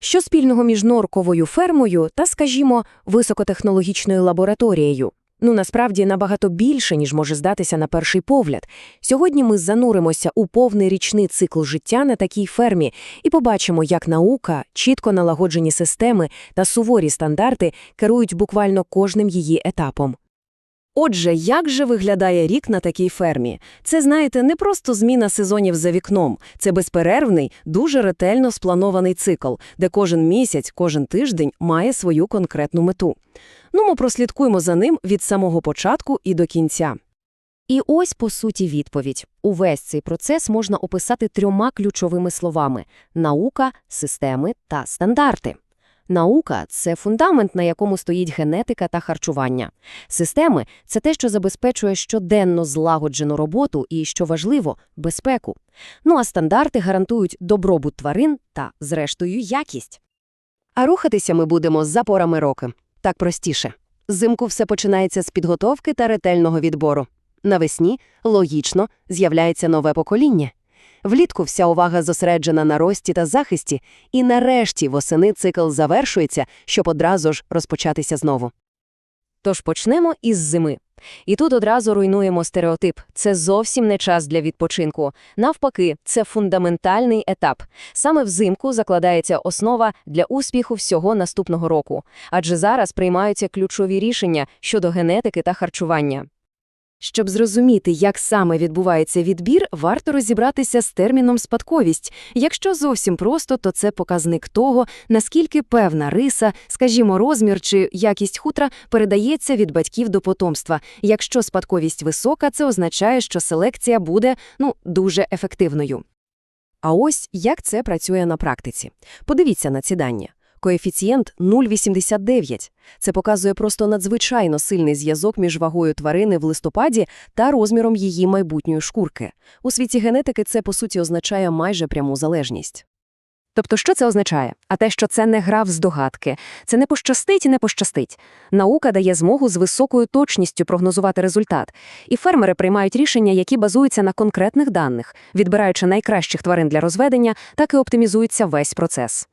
Що спільного між норковою фермою та, скажімо, високотехнологічною лабораторією? Ну, насправді, набагато більше, ніж може здатися на перший погляд. Сьогодні ми зануримося у повний річний цикл життя на такій фермі і побачимо, як наука, чітко налагоджені системи та суворі стандарти керують буквально кожним її етапом. Отже, як же виглядає рік на такій фермі? Це, знаєте, не просто зміна сезонів за вікном. Це безперервний, дуже ретельно спланований цикл, де кожен місяць, кожен тиждень має свою конкретну мету. Ну, ми прослідкуємо за ним від самого початку і до кінця. І ось, по суті, відповідь. Увесь цей процес можна описати трьома ключовими словами – наука, системи та стандарти. Наука – це фундамент, на якому стоїть генетика та харчування. Системи – це те, що забезпечує щоденно злагоджену роботу і, що важливо, безпеку. Ну а стандарти гарантують добробут тварин та, зрештою, якість. А рухатися ми будемо за порами роки. Так простіше. Зимку все починається з підготовки та ретельного відбору. Навесні, логічно, з'являється нове покоління. Влітку вся увага зосереджена на рості та захисті, і нарешті восени цикл завершується, щоб одразу ж розпочатися знову. Тож почнемо із зими. І тут одразу руйнуємо стереотип. Це зовсім не час для відпочинку. Навпаки, це фундаментальний етап. Саме взимку закладається основа для успіху всього наступного року. Адже зараз приймаються ключові рішення щодо генетики та харчування. Щоб зрозуміти, як саме відбувається відбір, варто розібратися з терміном спадковість. Якщо зовсім просто, то це показник того, наскільки певна риса, скажімо, розмір чи якість хутра передається від батьків до потомства. Якщо спадковість висока, це означає, що селекція буде ну дуже ефективною. А ось як це працює на практиці. Подивіться на ці дані. Коефіцієнт 0,89. Це показує просто надзвичайно сильний зв'язок між вагою тварини в листопаді та розміром її майбутньої шкурки. У світі генетики це, по суті, означає майже пряму залежність. Тобто, що це означає? А те, що це не гра в здогадки, це не пощастить і не пощастить. Наука дає змогу з високою точністю прогнозувати результат, і фермери приймають рішення, які базуються на конкретних даних, відбираючи найкращих тварин для розведення, так і оптимізується весь процес.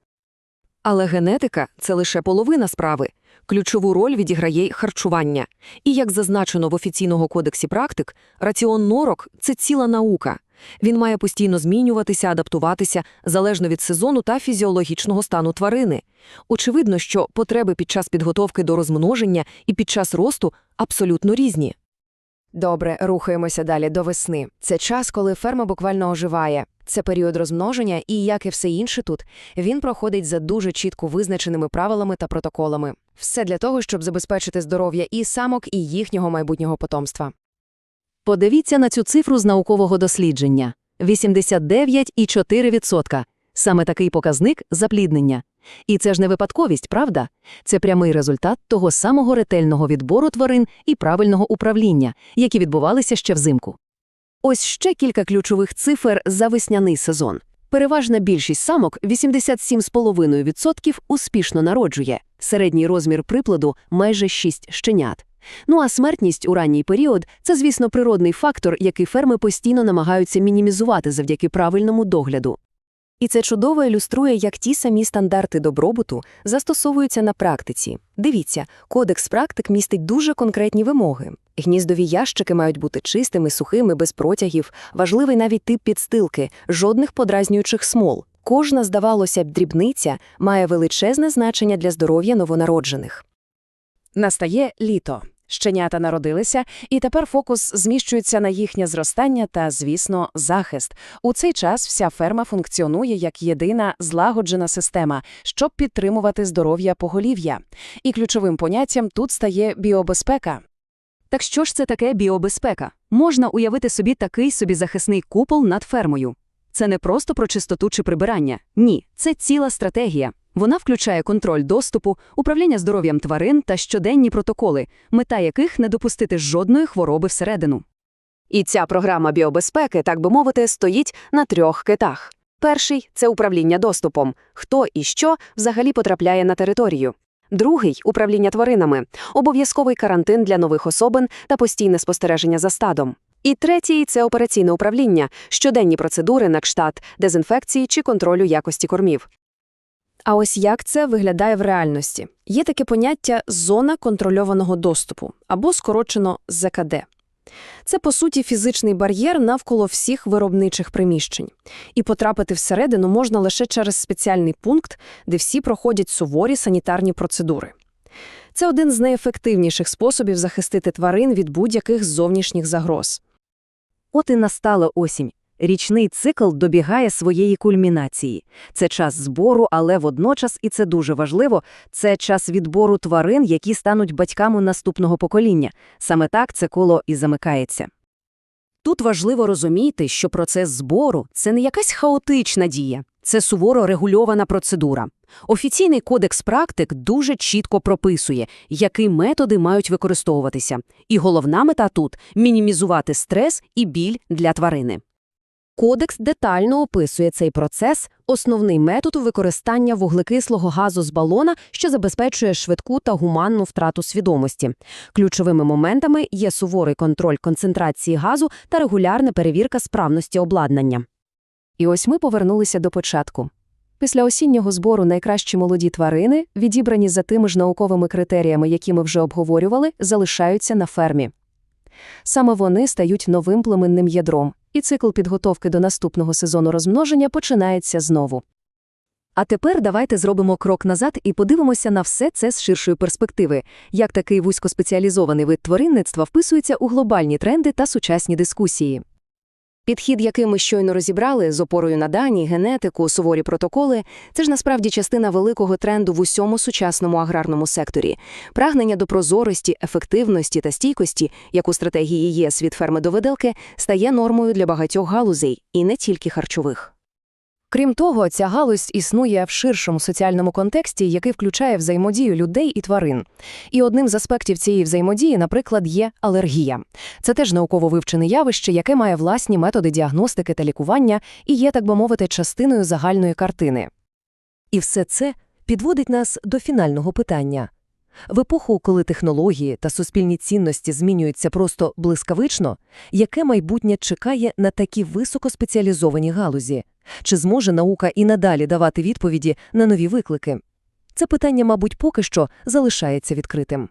Але генетика це лише половина справи. Ключову роль відіграє й харчування. І, як зазначено в офіційному кодексі практик, раціон норок – це ціла наука. Він має постійно змінюватися, адаптуватися залежно від сезону та фізіологічного стану тварини. Очевидно, що потреби під час підготовки до розмноження і під час росту абсолютно різні. Добре, рухаємося далі до весни. Це час, коли ферма буквально оживає. Це період розмноження, і, як і все інше тут, він проходить за дуже чітко визначеними правилами та протоколами. Все для того, щоб забезпечити здоров'я і самок, і їхнього майбутнього потомства. Подивіться на цю цифру з наукового дослідження – 89,4%. Саме такий показник – запліднення. І це ж не випадковість, правда? Це прямий результат того самого ретельного відбору тварин і правильного управління, які відбувалися ще взимку. Ось ще кілька ключових цифр за весняний сезон. Переважна більшість самок 87,5% успішно народжує, середній розмір припладу – майже 6 щенят. Ну а смертність у ранній період – це, звісно, природний фактор, який ферми постійно намагаються мінімізувати завдяки правильному догляду. І це чудово ілюструє, як ті самі стандарти добробуту застосовуються на практиці. Дивіться, кодекс практик містить дуже конкретні вимоги. Гніздові ящики мають бути чистими, сухими, без протягів, важливий навіть тип підстилки, жодних подразнюючих смол. Кожна, здавалося б, дрібниця має величезне значення для здоров'я новонароджених. Настає літо. Щенята народилися, і тепер фокус зміщується на їхнє зростання та, звісно, захист. У цей час вся ферма функціонує як єдина злагоджена система, щоб підтримувати здоров'я поголів'я. І ключовим поняттям тут стає біобезпека. Так що ж це таке біобезпека? Можна уявити собі такий собі захисний купол над фермою. Це не просто про чистоту чи прибирання. Ні, це ціла стратегія. Вона включає контроль доступу, управління здоров'ям тварин та щоденні протоколи, мета яких не допустити жодної хвороби всередину. І ця програма біобезпеки, так би мовити, стоїть на трьох китах. Перший це управління доступом, хто і що взагалі потрапляє на територію. Другий управління тваринами, обов'язковий карантин для нових особин та постійне спостереження за стадом. І третій це операційне управління, щоденні процедури на кштат, дезінфекції чи контролю якості кормів. А ось як це виглядає в реальності? Є таке поняття «зона контрольованого доступу» або скорочено ЗКД. Це, по суті, фізичний бар'єр навколо всіх виробничих приміщень. І потрапити всередину можна лише через спеціальний пункт, де всі проходять суворі санітарні процедури. Це один з найефективніших способів захистити тварин від будь-яких зовнішніх загроз. От і настала осінь. Річний цикл добігає своєї кульмінації. Це час збору, але водночас, і це дуже важливо, це час відбору тварин, які стануть батьками наступного покоління. Саме так це коло і замикається. Тут важливо розуміти, що процес збору – це не якась хаотична дія, це суворо регульована процедура. Офіційний кодекс практик дуже чітко прописує, які методи мають використовуватися. І головна мета тут – мінімізувати стрес і біль для тварини. Кодекс детально описує цей процес, основний метод використання вуглекислого газу з балона, що забезпечує швидку та гуманну втрату свідомості. Ключовими моментами є суворий контроль концентрації газу та регулярна перевірка справності обладнання. І ось ми повернулися до початку. Після осіннього збору найкращі молоді тварини, відібрані за тими ж науковими критеріями, які ми вже обговорювали, залишаються на фермі. Саме вони стають новим племенним ядром, і цикл підготовки до наступного сезону розмноження починається знову. А тепер давайте зробимо крок назад і подивимося на все це з ширшої перспективи, як такий вузькоспеціалізований вид тваринництва вписується у глобальні тренди та сучасні дискусії. Підхід, який ми щойно розібрали, з опорою на дані, генетику, суворі протоколи, це ж насправді частина великого тренду в усьому сучасному аграрному секторі. Прагнення до прозорості, ефективності та стійкості, як у стратегії ЄС від ферми до виделки, стає нормою для багатьох галузей, і не тільки харчових. Крім того, ця галузь існує в ширшому соціальному контексті, який включає взаємодію людей і тварин. І одним з аспектів цієї взаємодії, наприклад, є алергія. Це теж науково вивчене явище, яке має власні методи діагностики та лікування і є, так би мовити, частиною загальної картини. І все це підводить нас до фінального питання. В епоху, коли технології та суспільні цінності змінюються просто блискавично, яке майбутнє чекає на такі високоспеціалізовані галузі? Чи зможе наука і надалі давати відповіді на нові виклики? Це питання, мабуть, поки що залишається відкритим.